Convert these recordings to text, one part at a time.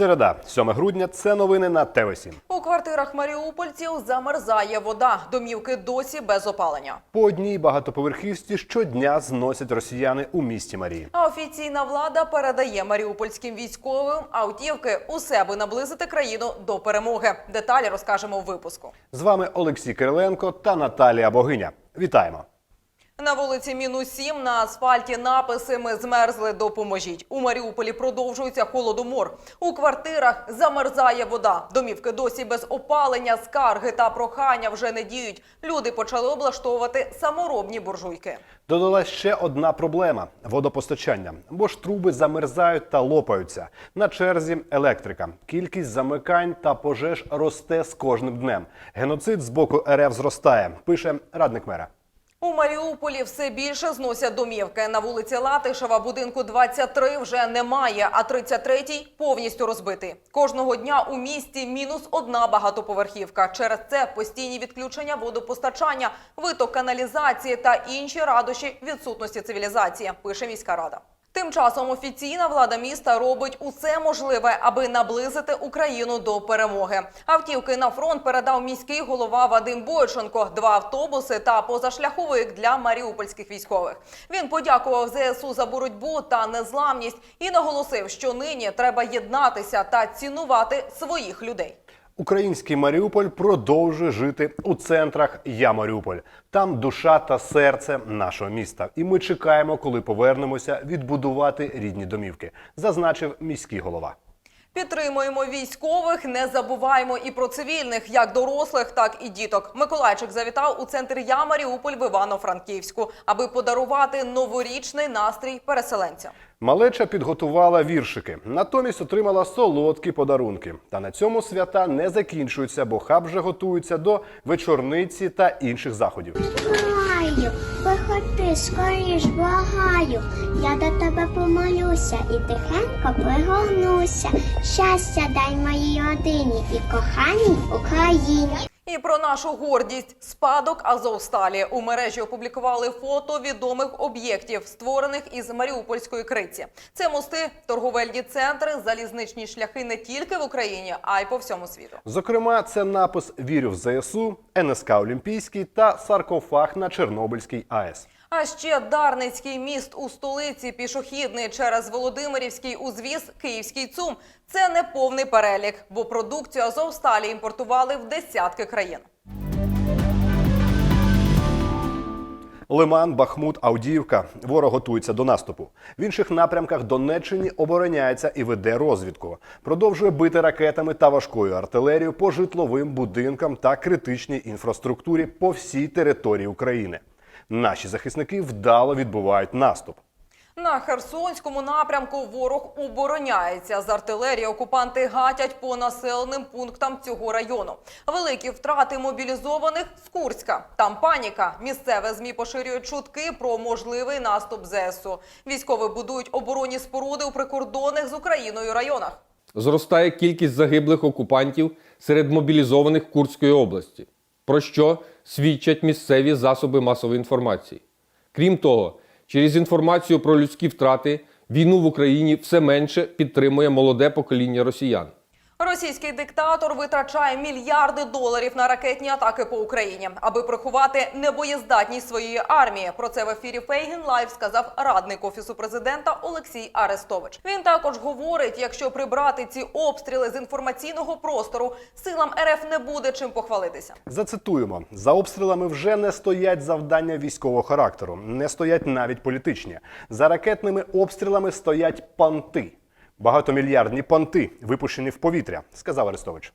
Середа, 7 грудня. Це новини на ТВ7. У квартирах маріупольців замерзає вода. Домівки досі без опалення. По одній багатоповерхівці щодня зносять росіяни у місті Марії. А офіційна влада передає маріупольським військовим автівки усе, аби наблизити країну до перемоги. Деталі розкажемо у випуску. З вами Олексій Кириленко та Наталія Богиня. Вітаємо! На вулиці мінус 7 на асфальті написи Ми змерзли. Допоможіть. У Маріуполі продовжується холодомор. У квартирах замерзає вода. Домівки досі без опалення, скарги та прохання вже не діють. Люди почали облаштовувати саморобні буржуйки. Додалась ще одна проблема водопостачання, бо ж труби замерзають та лопаються. На черзі електрика. Кількість замикань та пожеж росте з кожним днем. Геноцид з боку РФ зростає, пише радник мера. У Маріуполі все більше зносять домівки. На вулиці Латишева будинку 23 вже немає, а 33-й повністю розбитий. Кожного дня у місті мінус одна багатоповерхівка. Через це постійні відключення водопостачання, виток каналізації та інші радощі відсутності цивілізації, пише міська рада. Тим часом офіційна влада міста робить усе можливе, аби наблизити Україну до перемоги. Автівки на фронт передав міський голова Вадим Бойченко, два автобуси та позашляховик для маріупольських військових. Він подякував ЗСУ за боротьбу та незламність і наголосив, що нині треба єднатися та цінувати своїх людей. Український Маріуполь продовжує жити у центрах Я Маріуполь. Там душа та серце нашого міста. І ми чекаємо, коли повернемося відбудувати рідні домівки, зазначив міський голова. Підтримуємо військових, не забуваємо і про цивільних, як дорослих, так і діток. Миколайчик завітав у центр Я Маріуполь в Івано-Франківську, аби подарувати новорічний настрій переселенцям. Малеча підготувала віршики, натомість отримала солодкі подарунки. Та на цьому свята не закінчуються, бо хаб вже готується до вечорниці та інших заходів. Благаю, виходи, скоріш, благаю. Я до тебе помолюся і тихенько пригорнуся. Щастя дай моїй родині і коханій Україні. І про нашу гордість спадок Азовсталі у мережі опублікували фото відомих об'єктів, створених із маріупольської криці. Це мости, торговельні центри, залізничні шляхи не тільки в Україні, а й по всьому світу. Зокрема, це напис Вірю в ЗСУ, НСК Олімпійський та саркофаг на Чорнобильській АЕС. А ще Дарницький міст у столиці пішохідний через Володимирівський узвіз Київський ЦУМ. Це не повний перелік, бо продукцію Азовсталі імпортували в десятки країн. Лиман, Бахмут, Авдіївка. Ворог готується до наступу. В інших напрямках Донеччині обороняється і веде розвідку. Продовжує бити ракетами та важкою артилерією по житловим будинкам та критичній інфраструктурі по всій території України. Наші захисники вдало відбувають наступ. На Херсонському напрямку ворог обороняється. З артилерії окупанти гатять по населеним пунктам цього району. Великі втрати мобілізованих з Курська. Там паніка. Місцеве змі поширюють чутки про можливий наступ ЗСУ. Військові будують оборонні споруди у прикордонних з Україною районах. Зростає кількість загиблих окупантів серед мобілізованих Курської області, про що свідчать місцеві засоби масової інформації. Крім того, через інформацію про людські втрати війну в Україні все менше підтримує молоде покоління росіян. Російський диктатор витрачає мільярди доларів на ракетні атаки по Україні, аби приховати небоєздатність своєї армії. Про це в ефірі Фейгін Лайв сказав радник офісу президента Олексій Арестович. Він також говорить: якщо прибрати ці обстріли з інформаційного простору, силам РФ не буде чим похвалитися. Зацитуємо: за обстрілами вже не стоять завдання військового характеру, не стоять навіть політичні. За ракетними обстрілами стоять панти. Багатомільярдні понти випущені в повітря, сказав Арестович.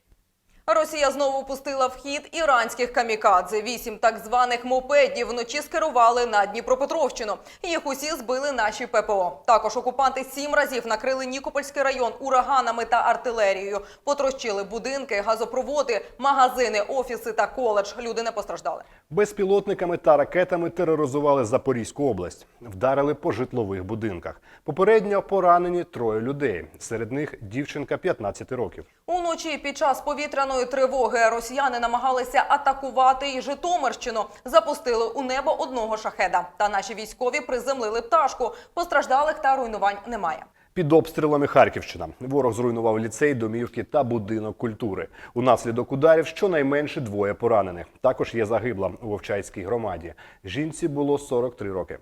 Росія знову пустила в хід іранських камікадзе. Вісім так званих мопедів вночі скерували на Дніпропетровщину. Їх усі збили наші ППО. Також окупанти сім разів накрили Нікопольський район ураганами та артилерією. Потрощили будинки, газопроводи, магазини, офіси та коледж. Люди не постраждали. Безпілотниками та ракетами тероризували Запорізьку область, вдарили по житлових будинках. Попередньо поранені троє людей. Серед них дівчинка 15 років. Уночі під час повітряної тривоги росіяни намагалися атакувати і Житомирщину. Запустили у небо одного шахеда. Та наші військові приземлили пташку. Постраждалих та руйнувань немає. Під обстрілами Харківщина ворог зруйнував ліцей, домівки та будинок культури. Унаслідок ударів щонайменше двоє поранених. Також є загибла у Вовчайській громаді. Жінці було 43 роки.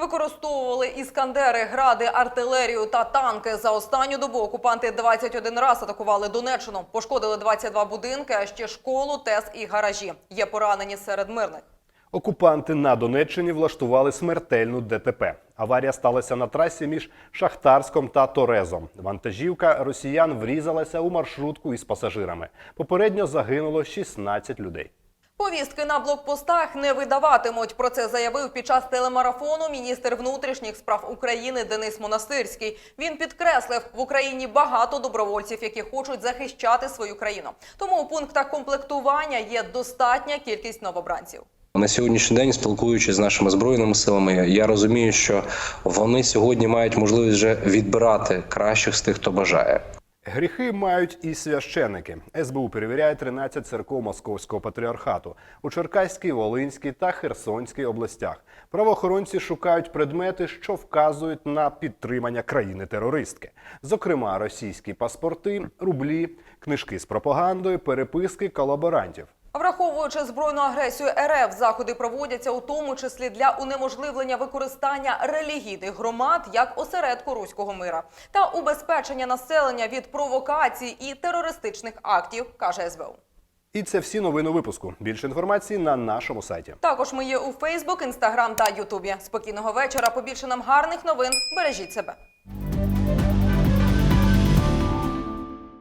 Використовували іскандери, гради, артилерію та танки. За останню добу окупанти 21 раз атакували Донеччину. Пошкодили 22 будинки, а ще школу, ТЕС і гаражі. Є поранені серед мирних. Окупанти на Донеччині влаштували смертельну ДТП. Аварія сталася на трасі між Шахтарськом та Торезом. Вантажівка росіян врізалася у маршрутку із пасажирами. Попередньо загинуло 16 людей. Повістки на блокпостах не видаватимуть. Про це заявив під час телемарафону міністр внутрішніх справ України Денис Монастирський. Він підкреслив, в Україні багато добровольців, які хочуть захищати свою країну. Тому у пунктах комплектування є достатня кількість новобранців. На сьогоднішній день, спілкуючись з нашими збройними силами, я розумію, що вони сьогодні мають можливість вже відбирати кращих з тих, хто бажає. Гріхи мають і священики. СБУ перевіряє 13 церков Московського патріархату у Черкаській, Волинській та Херсонській областях. Правоохоронці шукають предмети, що вказують на підтримання країни-терористки. Зокрема, російські паспорти, рублі, книжки з пропагандою, переписки колаборантів. Враховуючи збройну агресію РФ, заходи проводяться у тому числі для унеможливлення використання релігійних громад як осередку руського мира та убезпечення населення від провокацій і терористичних актів, каже СБУ. І це всі новини випуску. Більше інформації на нашому сайті. Також ми є у Фейсбук, Інстаграм та Ютубі. Спокійного вечора. Побільше нам гарних новин. Бережіть себе.